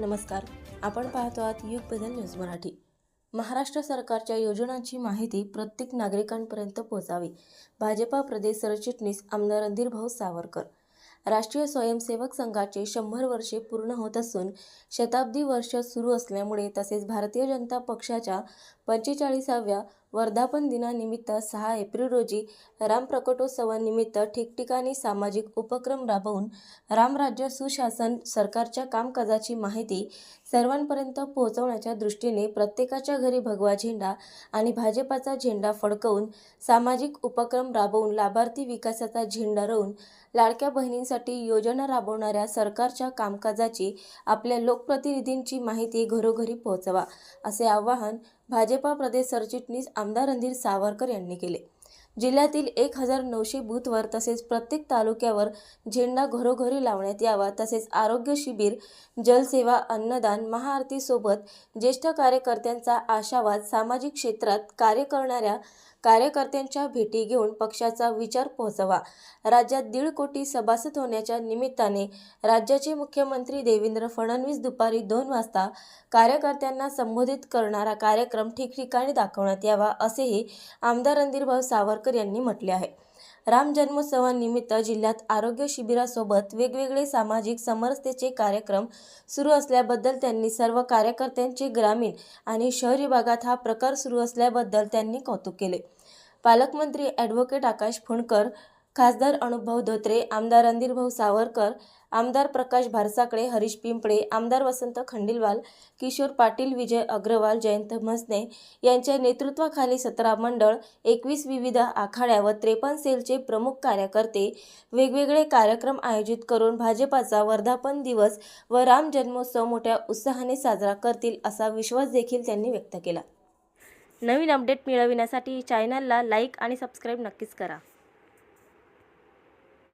नमस्कार. आपण पाहतो आहात युग बदल न्यूज मराठी. महाराष्ट्र सरकारच्या योजनांची माहिती प्रत्येक नागरिकांपर्यंत पोहोचावी. भाजपा प्रदेश सरचिटणीस आमदार रणधीरभाऊ सावरकर. राष्ट्रीय स्वयंसेवक संघाचे शंभर वर्षे पूर्ण होत असून शताब्दी वर्ष सुरू असल्यामुळे तसेच भारतीय जनता पक्षाच्या पंचेचाळीसाव्या वर्धापन दिनानिमित्त सहा एप्रिल रोजी रामप्रकटोत्सवानिमित्त ठिकठिकाणी सामाजिक उपक्रम राबवून रामराज्य सुशासन सरकारच्या कामकाजाची माहिती सर्वांपर्यंत पोहोचवण्याच्या दृष्टीने प्रत्येकाच्या घरी भगवा झेंडा आणि भाजपाचा झेंडा फडकवून सामाजिक उपक्रम राबवून लाभार्थी विकासाचा झेंडा रोवून लाडक्या बहिणींसाठी योजना राबवणाऱ्या सरकारच्या कामकाजाची आपल्या लोकप्रतिनिधींची माहिती घरोघरी पोहोचवा असे आवाहन भाजपा प्रदेश सरचिटणीस आमदार रणधीर सावरकर यांनी केले. जिल्ह्यातील एक हजार नऊशे बूथवर तसेच प्रत्येक तालुक्यावर झेंडा घरोघरी लावण्यात यावा तसेच आरोग्य शिबिर जलसेवा अन्नदान महाआरतीसोबत ज्येष्ठ कार्यकर्त्यांचा आशावाद सामाजिक क्षेत्रात कार्य करणाऱ्या कार्यकर्त्यांच्या भेटी घेऊन पक्षाचा विचार पोहोचवा. राज्यात दीड कोटी सभासद होण्याच्या निमित्ताने राज्याचे मुख्यमंत्री देवेंद्र फडणवीस दुपारी दोन वाजता कार्यकर्त्यांना संबोधित करणारा कार्यक्रम ठिकठिकाणी दाखवण्यात यावा असेही आमदार रणधीरभाऊ सावरकर यांनी म्हटले आहे. राम जन्मोत्सवानिमित्त जिल्ह्यात आरोग्य शिबिरासोबत वेगवेगळे सामाजिक समरसतेचे कार्यक्रम सुरू असल्याबद्दल त्यांनी सर्व कार्यकर्त्यांचे ग्रामीण आणि शहरी भागात हा प्रकार सुरू असल्याबद्दल त्यांनी कौतुक केले. पालकमंत्री ॲडव्होकेट आकाश फुंडकर खासदार अनुभव धोत्रे आमदार रणधीरभाऊ सावरकर आमदार प्रकाश भारसाकडे हरीश पिंपळे आमदार वसंत खंडिलवाल किशोर पाटील विजय अग्रवाल जयंत म्हसने यांच्या नेतृत्वाखाली सतरा मंडळ एकवीस विविध आखाड्या व त्रेपन्न सेलचे प्रमुख कार्यकर्ते वेगवेगळे कार्यक्रम आयोजित करून भाजपाचा वर्धापन दिवस व राम जन्मोत्सव मोठ्या उत्साहाने साजरा करतील असा विश्वास देखील त्यांनी व्यक्त केला. नवीन अपडेट मिळविण्यासाठी चॅनलला लाईक आणि सबस्क्राईब नक्कीच करा.